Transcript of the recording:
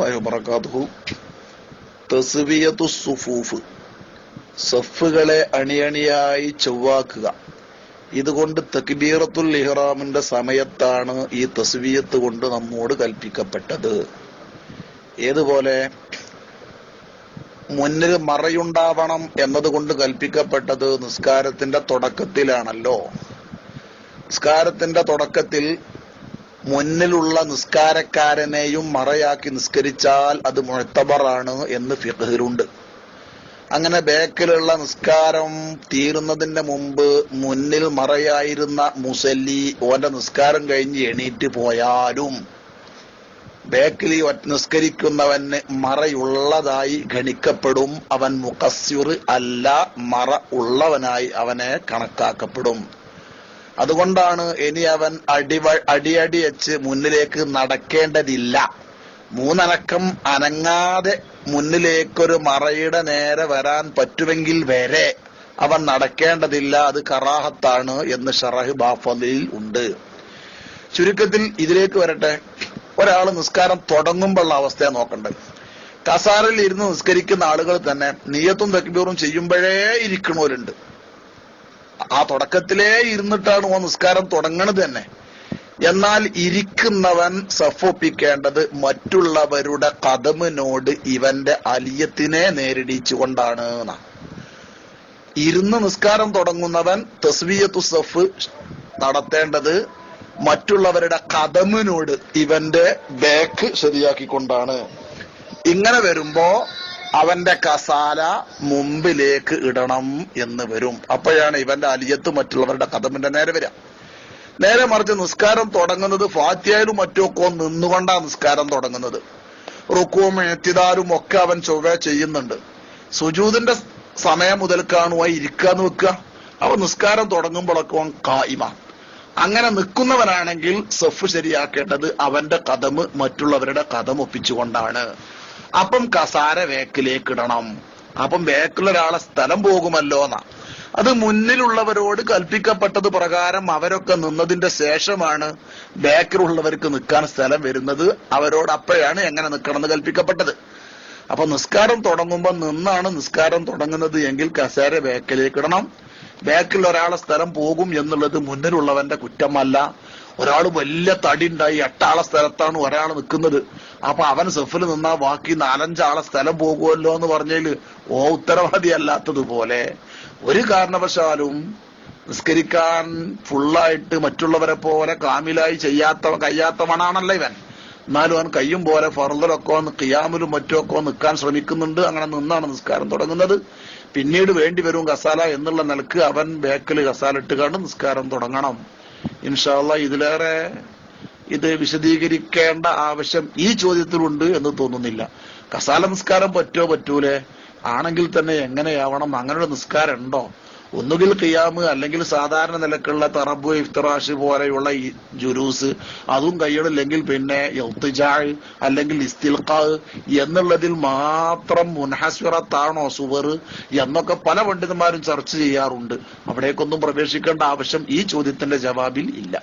വറഹ്മത്തുള്ളാഹി വബറകാതുഹു. തസ്വിയത്തു സുഫൂഫ്. സഫുകളെ അണിയണിയായി ചൊവ്വാക്കുക. ഇതുകൊണ്ട് തക്ബീറത്തുൽ ഇഹ്റാമിന്റെ സമയത്താണ് ഈ തസ്വിയത്ത് കൊണ്ട് നമ്മോട് കൽപ്പിക്കപ്പെട്ടത്. ഏതുപോലെ? മുന്നിൽ മറയുണ്ടാവണം എന്നതുകൊണ്ട് കൽപ്പിക്കപ്പെട്ടത് നിസ്കാരത്തിന്റെ തുടക്കത്തിലാണല്ലോ. നിസ്കാരത്തിന്റെ തുടക്കത്തിൽ മുന്നിലുള്ള നിസ്കാരക്കാരനെയും മറയാക്കി നിസ്കരിച്ചാൽ അത് മുഴത്തബറാണ് എന്ന് ഫിഖഹിലുണ്ട് അങ്ങനെ ബേക്കിലുള്ള നിസ്കാരം തീരുന്നതിന്റെ മുമ്പ് മുന്നിൽ മറയായിരുന്ന മുസല്ലി ഓന്റെ നിസ്കാരം കഴിഞ്ഞ് എണീറ്റ് പോയാലും ബേക്കിൽ നിസ്കരിക്കുന്നവന് മറയുള്ളതായി ഗണിക്കപ്പെടും അവൻ മുഖസ്യുർ അല്ല മറ ഉള്ളവനായി അവനെ കണക്കാക്കപ്പെടും. അതുകൊണ്ടാണ് ഇനി അവൻ അടിവ അടിയടി വെച്ച് മുന്നിലേക്ക് നടക്കേണ്ടതില്ല. മൂന്നനക്കം അനങ്ങാതെ മുന്നിലേക്കൊരു മറയുടെ നേരെ വരാൻ പറ്റുമെങ്കിൽ വരെ അവൻ നടക്കേണ്ടതില്ല. അത് കറാഹത്താണ് എന്ന് ഷറഹ് ബാഫലിൽ ഉണ്ട്. ചുരുക്കത്തിൽ ഇതിലേക്ക് വരട്ടെ. ഒരാൾ നിസ്കാരം തുടങ്ങുമ്പോഴുള്ള അവസ്ഥയെ നോക്കണ്ടേ കസാറിൽ ഇരുന്ന് നിസ്കരിക്കുന്ന ആളുകൾ തന്നെ നീയത്തും തക്ബീറും ചെയ്യുമ്പോഴേ ഇരിക്കണവരുണ്ട്. ആ തുടക്കത്തിലേ ഇരുന്നിട്ടാണ് ഓ നിസ്കാരം തുടങ്ങണത് തന്നെ എന്നാൽ ഇരിക്കുന്നവൻ സഫൊപ്പിക്കേണ്ടത് മറ്റുള്ളവരുടെ കഥമിനോട് ഇവന്റെ അലിയത്തിനെ നേരിടിച്ചുകൊണ്ടാണ്. ഇരുന്ന് നിസ്കാരം തുടങ്ങുന്നവൻ തസ്വിയത്തു സഫ് നടത്തേണ്ടത് മറ്റുള്ളവരുടെ കഥമിനോട് ഇവന്റെ ബാക്ക് ശരിയാക്കിക്കൊണ്ടാണ് ഇങ്ങനെ വരുമ്പോ അവന്റെ കസാല മുമ്പിലേക്ക് ഇടണം എന്ന് വരും. അപ്പോഴാണ് ഇവന്റെ അലിയത്ത് മറ്റുള്ളവരുടെ കഥമിന്റെ നേരെ വരിക. നേരെ മറിച്ച് നിസ്കാരം തുടങ്ങുന്നത് ഫാത്തിയായാലും മറ്റൊക്കെ നിന്നുകൊണ്ടാണ് നിസ്കാരം തുടങ്ങുന്നത്. റുക്കുവും എത്തിദാരും ഒക്കെ അവൻ ചൊവ്വ ചെയ്യുന്നുണ്ട്. സുജൂതിന്റെ സമയം മുതൽ കാണുക ഇരിക്കാന്ന് വെക്കുക. അവൻ നിസ്കാരം തുടങ്ങുമ്പോഴൊക്കെ അവൻ അങ്ങനെ നിൽക്കുന്നവനാണെങ്കിൽ സഫ് ശരിയാക്കേണ്ടത് അവന്റെ കഥമ് മറ്റുള്ളവരുടെ കഥം ഒപ്പിച്ചുകൊണ്ടാണ് അപ്പം കസാര വേക്കിലേക്ക് ഇടണം അപ്പം വേക്കിലൊരാളെ സ്ഥലം പോകുമല്ലോ എന്നാ അത് മുന്നിലുള്ളവരോട് കൽപ്പിക്കപ്പെട്ടത് പ്രകാരം അവരൊക്കെ നിന്നതിന്റെ ശേഷമാണ് ബേക്കിലുള്ളവർക്ക് നിൽക്കാൻ സ്ഥലം വരുന്നത്. അവരോട് അപ്പോഴാണ് എങ്ങനെ നിൽക്കണം എന്ന് കൽപ്പിക്കപ്പെട്ടത്. അപ്പൊ നിസ്കാരം തുടങ്ങുമ്പോൾ നിന്നാണ് നിസ്കാരം തുടങ്ങുന്നത് എങ്കിൽ കസേര ബേക്കിലേക്ക് ഇടണം ബേക്കിൽ ഒരാളെ സ്ഥലം പോകും എന്നുള്ളത് മുന്നിലുള്ളവന്റെ കുറ്റമല്ല. ഒരാൾ വലിയ തടി ഉണ്ടായി എട്ടാളെ സ്ഥലത്താണ് ഒരാൾ നിൽക്കുന്നത്. അപ്പൊ അവൻ സെഫിൽ നിന്നാ ബാക്കി നാലഞ്ചാളെ സ്ഥലം പോകുമല്ലോ എന്ന് പറഞ്ഞതിൽ ഓ ഉത്തരവാദി അല്ലാത്തതുപോലെ ഒരു കാരണവശാലും നിസ്കരിക്കാൻ ഫുള്ളായിട്ട് മറ്റുള്ളവരെ പോലെ കാമിലായി ചെയ്യാത്ത കഴിയാത്തവനാണല്ലോ ഇവൻ. എന്നാലും അവൻ കയ്യും പോലെ ഫർദറൊക്കെ ഒന്ന് കിയാമിലും മറ്റുമൊക്കെ നിൽക്കാൻ ശ്രമിക്കുന്നുണ്ട്. അങ്ങനെ നിന്നാണ് നിസ്കാരം തുടങ്ങുന്നത്. പിന്നീട് വേണ്ടി വരും കസാല എന്നുള്ള നിലയ്ക്ക് അവൻ ബേക്കിൽ കസാല ഇട്ടുകൊണ്ട് നിസ്കാരം തുടങ്ങണം. ഇൻഷാല്ല ഇതിലേറെ ഇത് വിശദീകരിക്കേണ്ട ആവശ്യം ഈ ചോദ്യത്തിലുണ്ട് എന്ന് തോന്നുന്നില്ല. കസാല നിസ്കാരം പറ്റോ പറ്റൂലേ? ആണെങ്കിൽ തന്നെ എങ്ങനെയാവണം? അങ്ങനെയുള്ള നിസ്കാരം ഉണ്ടോ ഒന്നുകിൽ ഖിയാമ് അല്ലെങ്കിൽ സാധാരണ നിലക്കുള്ള തറബ് ഇഫ്തറാഷ് പോലെയുള്ള ജുലൂസ് അതും കൈയിടില്ലെങ്കിൽ പിന്നെ ഇൽത്തിജാഴ് അല്ലെങ്കിൽ ഇസ്തിൽഖാ എന്നുള്ളതിൽ മാത്രം മുൻഹസ്വറത്താണോ സുവർ എന്നൊക്കെ പല പണ്ഡിതന്മാരും ചർച്ച ചെയ്യാറുണ്ട്. അവിടേക്കൊന്നും പ്രവേശിക്കേണ്ട ആവശ്യം ഈ ചോദ്യത്തിന്റെ ജവാബിൽ ഇല്ല.